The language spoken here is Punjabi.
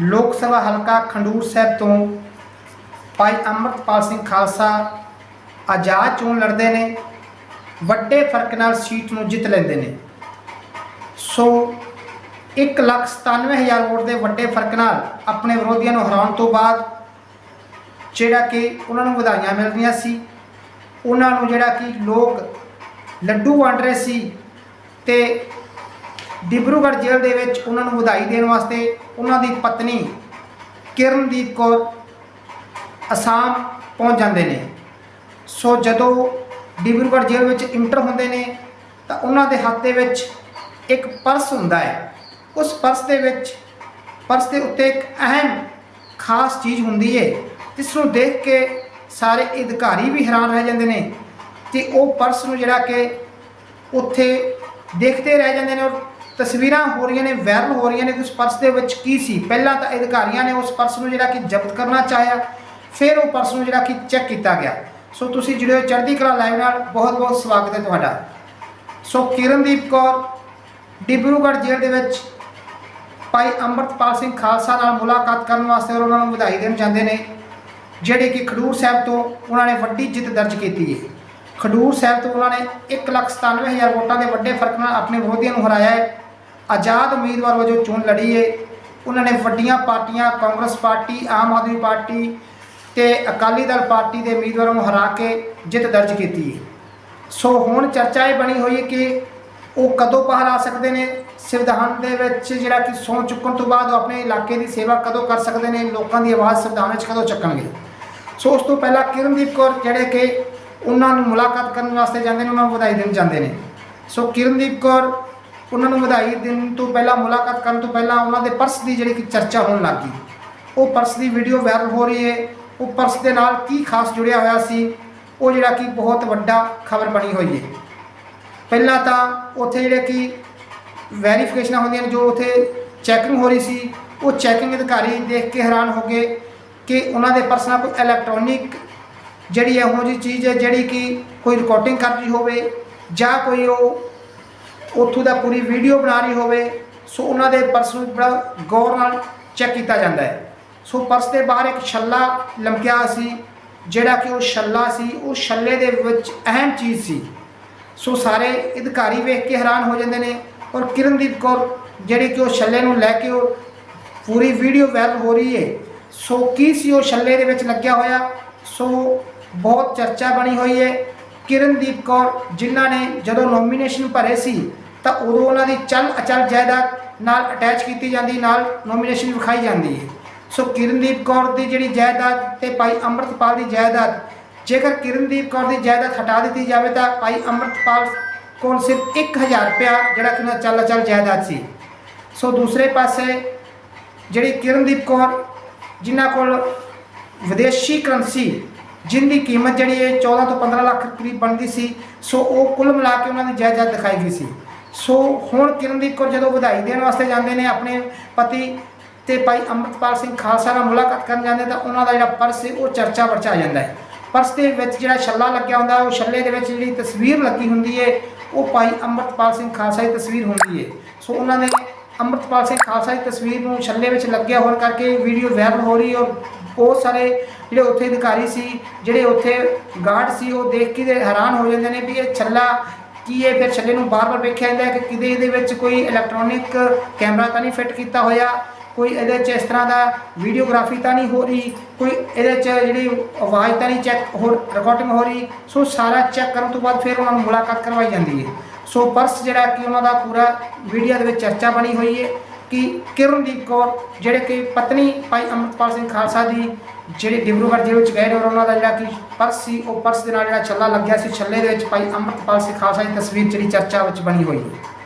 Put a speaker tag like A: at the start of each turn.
A: ਲੋਕ ਸਭਾ ਹਲਕਾ ਖੰਡੂਰ ਸਾਹਿਬ ਤੋਂ ਭਾਈ ਅੰਮ੍ਰਿਤਪਾਲ ਸਿੰਘ ਖਾਲਸਾ ਆਜ਼ਾਦ ਚੋਣ ਲੜਦੇ ਨੇ, ਵੱਡੇ ਫ਼ਰਕ ਨਾਲ ਸੀਟ ਨੂੰ ਜਿੱਤ ਲੈਂਦੇ ਨੇ। ਸੋ 197000 ਵੋਟ ਦੇ ਵੱਡੇ ਫ਼ਰਕ ਨਾਲ ਆਪਣੇ ਵਿਰੋਧੀਆਂ ਨੂੰ ਹਰਾਉਣ ਤੋਂ ਬਾਅਦ ਜਿਹੜਾ ਕਿ ਉਹਨਾਂ ਨੂੰ ਵਧਾਈਆਂ ਮਿਲ ਰਹੀਆਂ ਸੀ, ਉਹਨਾਂ ਨੂੰ ਜਿਹੜਾ ਕਿ ਲੋਕ ਲੱਡੂ ਵੰਡ ਰਹੇ ਸੀ ਤੇ ਡਿਬਰੂਗੜ੍ਹ ਜੇਲ੍ਹ ਦੇ ਵਿੱਚ ਉਹਨਾਂ ਨੂੰ ਵਧਾਈ ਦੇਣ ਵਾਸਤੇ ਉਹਨਾਂ ਦੀ ਪਤਨੀ ਕਿਰਨਦੀਪ ਕੌਰ ਅਸਾਮ ਪਹੁੰਚ ਜਾਂਦੇ ਨੇ। ਸੋ ਜਦੋਂ ਡਿਬਰੂਗੜ੍ਹ ਜੇਲ੍ਹ ਵਿੱਚ ਇੰਟਰ ਹੁੰਦੇ ਨੇ, ਤਾਂ ਉਹਨਾਂ ਦੇ ਹੱਥ ਦੇ ਵਿੱਚ ਇੱਕ ਪਰਸ ਹੁੰਦਾ ਹੈ। ਉਸ ਪਰਸ ਦੇ ਵਿੱਚ, ਪਰਸ ਦੇ ਉੱਤੇ ਇੱਕ ਅਹਿਮ ਖਾਸ ਚੀਜ਼ ਹੁੰਦੀ ਹੈ। ਜਿਸ ਨੂੰ ਦੇਖ ਕੇ ਸਾਰੇ ਅਧਿਕਾਰੀ ਵੀ ਹੈਰਾਨ ਰਹਿ ਜਾਂਦੇ ਨੇ ਕਿ ਉਹ ਪਰਸ ਨੂੰ ਜਿਹੜਾ ਕਿ ਉੱਥੇ ਦੇਖਦੇ ਰਹਿ ਜਾਂਦੇ ਨੇ ਔਰ ਤਸਵੀਰਾਂ ਹੋ ਰਹੀਆਂ ਨੇ ਵਾਇਰਲ ਹੋ ਰਹੀਆਂ ਨੇ, ਉਸ ਪਰਸ ਦੇ ਵਿੱਚ ਕੀ ਸੀ? ਪਹਿਲਾਂ ਤਾਂ ਅਧਿਕਾਰੀਆਂ ਨੇ ਉਸ ਪਰਸ ਨੂੰ ਜਿਹੜਾ ਕਿ ਜ਼ਬਤ ਕਰਨਾ ਚਾਹਿਆ, ਫਿਰ ਉਹ ਪਰਸ ਨੂੰ ਜਿਹੜਾ ਕਿ ਚੈੱਕ ਕੀਤਾ ਗਿਆ। ਸੋ ਤੁਸੀਂ ਜਿਹੜੇ ਹੋ ਚੜ੍ਹਦੀ ਕਲਾ ਲਾਈਵ ਨਾਲ ਬਹੁਤ ਬਹੁਤ ਸਵਾਗਤ ਹੈ ਤੁਹਾਡਾ। ਸੋ ਕਿਰਨਦੀਪ ਕੌਰ, ਡਿਬਰੂਗੜ੍ਹ ਜੇਲ੍ਹ ਦੇ ਵਿੱਚ ਭਾਈ ਅੰਮ੍ਰਿਤਪਾਲ ਸਿੰਘ ਖਾਲਸਾ ਨਾਲ ਮੁਲਾਕਾਤ ਕਰਨ ਵਾਸਤੇ ਔਰ ਉਹਨਾਂ ਨੂੰ ਵਧਾਈ ਦੇਣ ਜਾਂਦੇ ਨੇ, ਜਿਹੜੇ ਕਿ ਖਡੂਰ ਸਾਹਿਬ ਤੋਂ ਉਹਨਾਂ ਨੇ ਵੱਡੀ ਜਿੱਤ ਦਰਜ ਕੀਤੀ ਹੈ। ਖਡੂਰ ਸਾਹਿਬ ਤੋਂ ਉਹਨਾਂ ਨੇ 197000 ਵੋਟਾਂ ਦੇ ਵੱਡੇ ਫ਼ਰਕ ਨਾਲ ਆਪਣੇ ਵਿਰੋਧੀਆਂ ਨੂੰ ਹਰਾਇਆ ਹੈ। ਆਜ਼ਾਦ ਉਮੀਦਵਾਰ ਵਜੋਂ ਚੋਣ ਲੜੀ ਹੈ ਉਹਨਾਂ ਨੇ ਵੱਡੀਆਂ ਪਾਰਟੀਆਂ, ਕਾਂਗਰਸ ਪਾਰਟੀ, ਆਮ ਆਦਮੀ ਪਾਰਟੀ ਤੇ ਅਕਾਲੀ ਦਲ ਪਾਰਟੀ ਦੇ ਉਮੀਦਵਾਰਾਂ ਨੂੰ ਹਰਾ ਕੇ ਜਿੱਤ ਦਰਜ ਕੀਤੀ ਹੈ ਸੋ ਹੁਣ ਚਰਚਾ ਇਹ ਬਣੀ ਹੋਈ ਹੈ ਕਿ ਉਹ ਕਦੋਂ ਬਾਹਰ ਆ ਸਕਦੇ ਨੇ? ਸੰਵਿਧਾਨ ਦੇ ਵਿੱਚ ਜਿਹੜਾ ਕਿ ਸੌਂ ਚੁੱਕਣ ਤੋਂ ਬਾਅਦ ਉਹ ਆਪਣੇ ਇਲਾਕੇ ਦੀ ਸੇਵਾ ਕਦੋਂ ਕਰ ਸਕਦੇ ਨੇ? ਲੋਕਾਂ ਦੀ ਆਵਾਜ਼ ਸੰਵਿਧਾਨ ਵਿੱਚ ਕਦੋਂ ਚੱਕਣਗੇ? ਸੋ ਉਸ ਤੋਂ ਪਹਿਲਾਂ ਕਿਰਨਦੀਪ ਕੌਰ ਜਿਹੜੇ ਕਿ ਉਹਨਾਂ ਨੂੰ ਮੁਲਾਕਾਤ ਕਰਨ ਵਾਸਤੇ ਜਾਂਦੇ ਨੇ, ਉਹਨਾਂ ਨੂੰ ਵਧਾਈ ਦੇਣ ਜਾਂਦੇ ਨੇ। ਸੋ ਕਿਰਨਦੀਪ ਕੌਰ ਉਹਨਾਂ ਨੂੰ ਵਧਾਈ ਦੇਣ ਤੋਂ ਪਹਿਲਾਂ, ਮੁਲਾਕਾਤ ਕਰਨ ਤੋਂ ਪਹਿਲਾਂ ਉਹਨਾਂ ਦੇ ਪਰਸ ਦੀ ਜਿਹੜੀ ਕਿ ਚਰਚਾ ਹੋਣ ਲੱਗ ਗਈ। ਉਹ ਪਰਸ ਦੀ ਵੀਡੀਓ ਵਾਇਰਲ ਹੋ ਰਹੀ ਹੈ। ਉਹ ਪਰਸ ਦੇ ਨਾਲ ਕੀ ਖਾਸ ਜੁੜਿਆ ਹੋਇਆ ਸੀ, ਉਹ ਜਿਹੜਾ ਕਿ ਬਹੁਤ ਵੱਡਾ ਖਬਰ ਬਣੀ ਹੋਈ ਹੈ। ਪਹਿਲਾਂ ਤਾਂ ਉੱਥੇ ਜਿਹੜੇ ਕਿ ਵੈਰੀਫਿਕੇਸ਼ਨਾਂ ਹੁੰਦੀਆਂ ਨੇ, ਜੋ ਉੱਥੇ ਚੈਕਿੰਗ ਹੋ ਰਹੀ ਸੀ, ਉਹ ਚੈਕਿੰਗ ਅਧਿਕਾਰੀ ਦੇਖ ਕੇ ਹੈਰਾਨ ਹੋ ਗਏ ਕਿ ਉਹਨਾਂ ਦੇ ਪਰਸ ਨਾਲ ਕੋਈ ਇਲੈਕਟ੍ਰੋਨਿਕ ਜਿਹੜੀ ਇਹੋ ਜਿਹੀ ਚੀਜ਼ ਹੈ, ਜਿਹੜੀ ਕਿ ਕੋਈ ਰਿਕਾਰਡਿੰਗ ਕਰ ਰਹੀ ਹੋਵੇ ਜਾਂ ਕੋਈ ਉਹ ਉੱਥੋਂ ਦਾ ਪੂਰੀ ਵੀਡੀਓ ਬਣਾ ਰਹੀ ਹੋਵੇ, ਸੋ ਉਹਨਾਂ ਦੇ ਪਰਸ ਨੂੰ ਬੜਾ ਗੌਰ ਨਾਲ ਚੈੱਕ ਕੀਤਾ ਜਾਂਦਾ ਹੈ। ਸੋ ਪਰਸ ਦੇ ਬਾਹਰ ਇੱਕ ਛੱਲਾ ਲਮਕਿਆ ਸੀ, ਜਿਹੜਾ ਕਿ ਉਹ ਛੱਲਾ ਸੀ, ਉਹ ਛੱਲੇ ਦੇ ਵਿੱਚ ਅਹਿਮ ਚੀਜ਼ ਸੀ। ਸੋ ਸਾਰੇ ਅਧਿਕਾਰੀ ਵੇਖ ਕੇ ਹੈਰਾਨ ਹੋ ਜਾਂਦੇ ਨੇ ਔਰ ਕਿਰਨਦੀਪ ਕੌਰ ਜਿਹੜੀ ਕਿ ਉਹ ਛੱਲੇ ਨੂੰ ਲੈ ਕੇ ਉਹ ਪੂਰੀ ਵੀਡੀਓ ਵਾਇਰਲ ਹੋ ਰਹੀ ਹੈ, ਸੋ ਕੀ ਸੀ ਉਹ ਛੱਲੇ ਦੇ ਵਿੱਚ ਲੱਗਿਆ ਹੋਇਆ? ਸੋ ਬਹੁਤ ਚਰਚਾ ਬਣੀ ਹੋਈ ਹੈ। ਕਿਰਨਦੀਪ ਕੌਰ ਜਿਨ੍ਹਾਂ ਨੇ ਜਦੋਂ ਨੋਮੀਨੇਸ਼ਨ ਭਰੇ ਸੀ, ਤਾਂ ਉਦੋਂ ਉਹਨਾਂ ਦੀ ਚਲ ਅਚਲ ਜਾਇਦਾਦ ਨਾਲ ਅਟੈਚ ਕੀਤੀ ਜਾਂਦੀ, ਨਾਲ ਨੋਮੀਨੇਸ਼ਨ ਵਿਖਾਈ ਜਾਂਦੀ ਹੈ। ਸੋ ਕਿਰਨਦੀਪ ਕੌਰ ਦੀ ਜਿਹੜੀ ਜਾਇਦਾਦ ਤੇ ਭਾਈ ਅੰਮ੍ਰਿਤਪਾਲ ਦੀ ਜਾਇਦਾਦ, ਜੇਕਰ ਕਿਰਨਦੀਪ ਕੌਰ ਦੀ ਜਾਇਦਾਦ ਹਟਾ ਦਿੱਤੀ ਜਾਵੇ ਤਾਂ ਭਾਈ ਅੰਮ੍ਰਿਤਪਾਲ ਕੋਲ ਸਿਰਫ 1000 ਰੁਪਇਆ ਜਿਹੜਾ ਕਿ ਉਹਨਾਂ ਚੱਲ ਅਚਲ ਜਾਇਦਾਦ ਸੀ। ਸੋ ਦੂਸਰੇ ਪਾਸੇ ਜਿਹੜੀ ਕਿਰਨਦੀਪ ਕੌਰ ਜਿਨ੍ਹਾਂ ਕੋਲ ਵਿਦੇਸ਼ੀ ਕਰੰਸੀ ਜਿੰਦੀ ਕੀਮਤ ਜਿਹੜੀ ਹੈ 14 ਤੋਂ 15 ਲੱਖ ਕਰੀਬ ਬਣਦੀ ਸੀ, ਸੋ ਉਹ ਕੁੱਲ ਮਿਲਾ ਕੇ ਉਹਨਾਂ ਦੀ ਜਾਇਦਾਦ ਦਿਖਾਈ ਗਈ ਸੀ। ਸੋ ਹੁਣ ਕਿਰਨਦੀਪ ਕੌਰ ਜਦੋਂ ਵਧਾਈ ਦੇਣ ਵਾਸਤੇ ਜਾਂਦੇ ਨੇ, ਆਪਣੇ ਪਤੀ ਤੇ ਭਾਈ ਅੰਮ੍ਰਿਤਪਾਲ ਸਿੰਘ ਖਾਲਸਾ ਨਾਲ ਮੁਲਾਕਾਤ ਕਰਨ ਜਾਂਦੇ ਤਾਂ ਉਹਨਾਂ ਦਾ ਜਿਹੜਾ ਪਰਸ ਸੀ, ਉਹ ਚਰਚਾ ਵਰਚਾ ਆ ਜਾਂਦਾ ਹੈ। ਪਰਸ ਦੇ ਵਿੱਚ ਜਿਹੜਾ ਛੱਲਾ ਲੱਗਿਆ ਹੁੰਦਾ, ਉਹ ਛੱਲੇ ਦੇ ਵਿੱਚ ਜਿਹੜੀ ਤਸਵੀਰ ਲੱਗੀ ਹੁੰਦੀ ਹੈ, ਉਹ ਭਾਈ ਅੰਮ੍ਰਿਤਪਾਲ ਸਿੰਘ ਖਾਲਸਾ ਦੀ ਤਸਵੀਰ ਹੁੰਦੀ ਹੈ। ਸੋ ਉਹਨਾਂ ਨੇ ਅੰਮ੍ਰਿਤਪਾਲ ਸਿੰਘ ਖਾਲਸਾ ਦੀ ਤਸਵੀਰ ਨੂੰ ਛੱਲੇ ਵਿੱਚ ਲੱਗਿਆ ਹੋਣ ਕਰਕੇ ਵੀਡੀਓ ਵਾਇਰਲ ਹੋ ਰਹੀ ਔਰ ਬਹੁਤ ਸਾਰੇ ਜਿਹੜੇ ਉੱਥੇ ਅਧਿਕਾਰੀ ਸੀ, ਜਿਹੜੇ ਉੱਥੇ ਗਾਰਡ ਸੀ, ਉਹ ਦੇਖ ਕੇ ਹੈਰਾਨ ਹੋ ਜਾਂਦੇ ਨੇ ਵੀ ਇਹ ਛੱਲਾ ਕੀ ਹੈ? ਫਿਰ ਛੱਲੇ ਨੂੰ ਬਾਰ-ਬਾਰ ਵੇਖਿਆ ਜਾਂਦਾ ਹੈ ਕਿ ਕਿਤੇ ਇਹਦੇ ਵਿੱਚ ਕੋਈ ਇਲੈਕਟ੍ਰੋਨਿਕ ਕੈਮਰਾ ਤਾਂ ਨਹੀਂ ਫਿੱਟ ਕੀਤਾ ਹੋਇਆ, ਕੋਈ ਇਹਦੇ 'ਚ ਇਸ ਤਰ੍ਹਾਂ ਦਾ ਵੀਡੀਓਗ੍ਰਾਫੀ ਤਾਂ ਨਹੀਂ ਹੋ ਰਹੀ, ਕੋਈ ਇਹਦੇ 'ਚ ਜਿਹੜੀ ਆਵਾਜ਼ ਤਾਂ ਨਹੀਂ ਚੈੱਕ ਹੋ ਰਿਕਾਰਡਿੰਗ ਹੋ ਰਹੀ, ਸੋ ਸਾਰਾ ਚੈੱਕ ਕਰਨ ਤੋਂ ਬਾਅਦ ਫਿਰ ਉਹਨਾਂ ਨੂੰ ਮੁਲਾਕਾਤ ਕਰਵਾਈ ਜਾਂਦੀ ਹੈ। ਸੋ ਪਰਸ ਜਿਹੜਾ ਕਿ ਉਹਨਾਂ ਦਾ ਪੂਰਾ ਵੀਡੀਓ ਦੇ ਵਿੱਚ ਚਰਚਾ ਬਣੀ ਹੋਈ ਹੈ ਕਿ ਕਿਰਨਦੀਪ ਕੌਰ, ਜਿਹੜੇ ਕਿ ਪਤਨੀ ਭਾਈ ਅੰਮ੍ਰਿਤਪਾਲ ਸਿੰਘ ਖਾਲਸਾ ਦੀ ਜਿਹੜੇ ਡਿਬਰੂਗੜ੍ਹ ਜੇਲ੍ਹ ਵਿੱਚ ਗਏ ਨੇ ਔਰ ਉਹਨਾਂ ਦਾ ਜਿਹੜਾ ਕਿ ਪਰਸ ਸੀ, ਉਹ ਪਰਸ ਦੇ ਨਾਲ ਜਿਹੜਾ ਛੱਲਾ ਲੱਗਿਆ ਸੀ, ਛੱਲੇ ਦੇ ਵਿੱਚ ਭਾਈ ਅੰਮ੍ਰਿਤਪਾਲ ਸਿੰਘ ਖਾਲਸਾ ਦੀ ਤਸਵੀਰ ਜਿਹੜੀ ਚਰਚਾ ਵਿੱਚ ਬਣੀ ਹੋਈ ਹੈ।